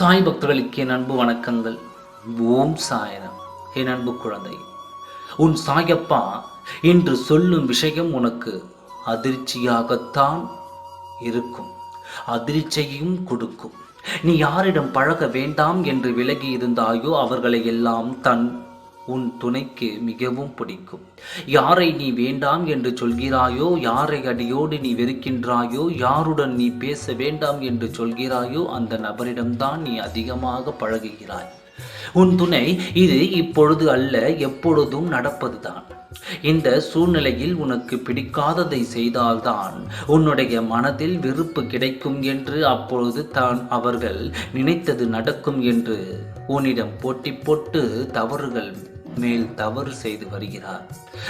சாய் பக்தர்களுக்கு என் அன்பு வணக்கங்கள். ஓம் சாயனம். என் அன்பு குழந்தை உன் சாயப்பா இன்று சொல்லும் விஷயம் உனக்கு அதிர்ச்சியாகத்தான் இருக்கும். அதிர்ச்சியையும் கொடுக்கும். நீ யாரிடம் பழக வேண்டாம் என்று விலகி இருந்தாயோ அவர்களை எல்லாம் தன் உன் துணைக்கு மிகவும் பிடிக்கும். யாரை நீ வேண்டாம் என்று சொல்கிறாயோ யாரை அடியோடு நீ வெறுக்கின்றாயோ யாருடன் நீ பேச வேண்டாம் என்று சொல்கிறாயோ அந்த நபரிடம்தான் நீ அதிகமாக பழகுகிறாய். உன் துணை இது இப்பொழுது அல்ல எப்பொழுதும் நடப்பதுதான். இந்த சூழ்நிலையில் உனக்கு பிடிக்காததை செய்தால்தான் உன்னுடைய மனதில் வெறுப்பு கிடைக்கும் என்று அப்பொழுது தான் அவர்கள் நினைத்தது நடக்கும் என்று உன்னிடம் போட்டி போட்டு தவறுகள் மேல் தவறு செய்து வருகிறார்.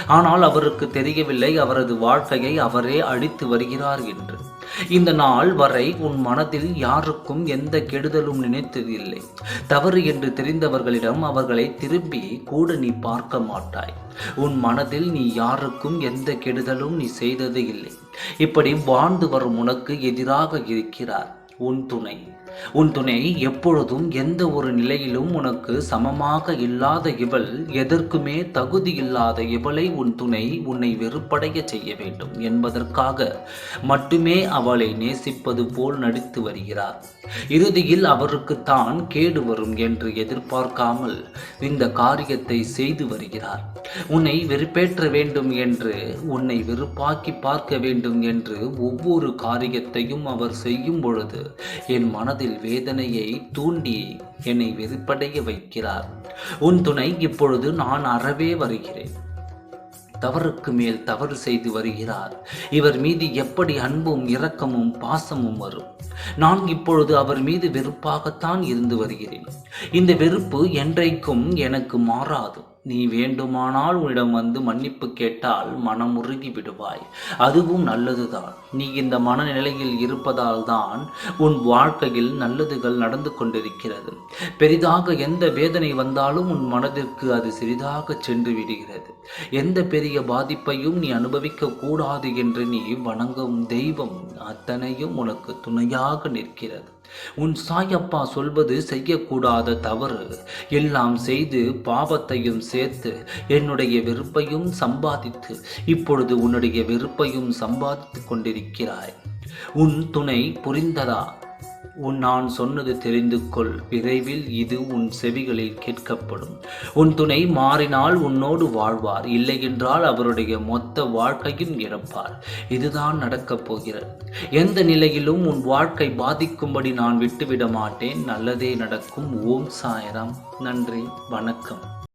ஆனால் அவருக்கு தெரியவில்லை அவரது வாழ்க்கையை அவரே அழித்து வருகிறார் என்று. இந்த நாள் வரை உன் மனதில் யாருக்கும் எந்த கெடுதலும் நினைத்ததில்லை. தவறு என்று தெரிந்தவர்களிடம் அவர்களை திரும்பி கூட நீ பார்க்க மாட்டாய். உன் மனதில் நீ யாருக்கும் எந்த கெடுதலும் நீ செய்தது இல்லை இப்படி வாழ்ந்து வரும் உனக்கு எதிராக இருக்கிறார் உன் துணை. உன் துணை எப்பொழுதும் எந்த ஒரு நிலையிலும் உனக்கு சமமாக இல்லாத இவள் எதற்குமே தகுதி இல்லாத இவளை உன் துணை உன்னை வெறுப்படைய செய்ய வேண்டும் என்பதற்காக மட்டுமே அவளை நேசிப்பது போல் நடித்து வருகிறார். இறுதியில் அவருக்கு தான் கேடு வரும் என்று எதிர்பார்க்காமல் இந்த காரியத்தை செய்து வருகிறார். உன்னை வெறுப்பேற்ற வேண்டும் என்று உன்னை வெறுப்பாக்கி பார்க்க வேண்டும் என்று ஒவ்வொரு காரியத்தையும் அவர் செய்யும் பொழுது என் மனதில் வேதனையை தூண்டி என்னை வெறுப்படைய வைக்கிறார். உன் துணை இப்பொழுது நான் அறவே வருகிறேன். தவறுக்கு மேல் தவறு செய்து வருகிறார். இவர் மீது எப்படி அன்பும் இரக்கமும் பாசமும் வரும்? நான் இப்பொழுது அவர் மீது வெறுப்பாகத்தான் இருந்து வருகிறேன். இந்த வெறுப்பு என்றைக்கும் எனக்கு மாறாது. நீ வேண்டுமானால் உன்னிடம் வந்து மன்னிப்பு கேட்டால் மனம் உருகி விடுவாய். அதுவும் நல்லதுதான். நீ இந்த மனநிலையில் இருப்பதால் தான் உன் வாழ்க்கையில் நல்லதுகள் நடந்து கொண்டிருக்கிறது. பெரிதாக எந்த வேதனை வந்தாலும் உன் மனதிற்கு அது சிறிதாக சென்று விடுகிறது. எந்த பெரிய பாதிப்பையும் நீ அனுபவிக்க கூடாது என்று நீ வணங்கும் தெய்வம் அத்தனையும் உனக்கு துணையாக நிற்கிறது. உன் சாயப்பா சொல்வது செய்யக்கூடாத தவறு. எல்லாம் செய்து பாவத்தையும் சேர்த்து என்னுடைய வெறுப்பையும் சம்பாதித்து இப்பொழுது உன்னுடைய வெறுப்பையும் சம்பாதித்து கொண்டிருக்கிறாய். உன் துணை புரிந்ததா? உன் நான் சொன்னது தெரிந்து கொள். விரைவில் இது உன் செவிகளில் கேட்கப்படும். உன் துணை மாறினால் உன்னோடு வாழ்வார். இல்லை என்றால் அவருடைய மொத்த வாழ்க்கையும் இழப்பார். இதுதான் நடக்கப் போகிறது. எந்த நிலையிலும் உன் வாழ்க்கை பாதிக்கும்படி நான் விட்டுவிட மாட்டேன். நல்லதே நடக்கும். ஓம் சாயரம். நன்றி. வணக்கம்.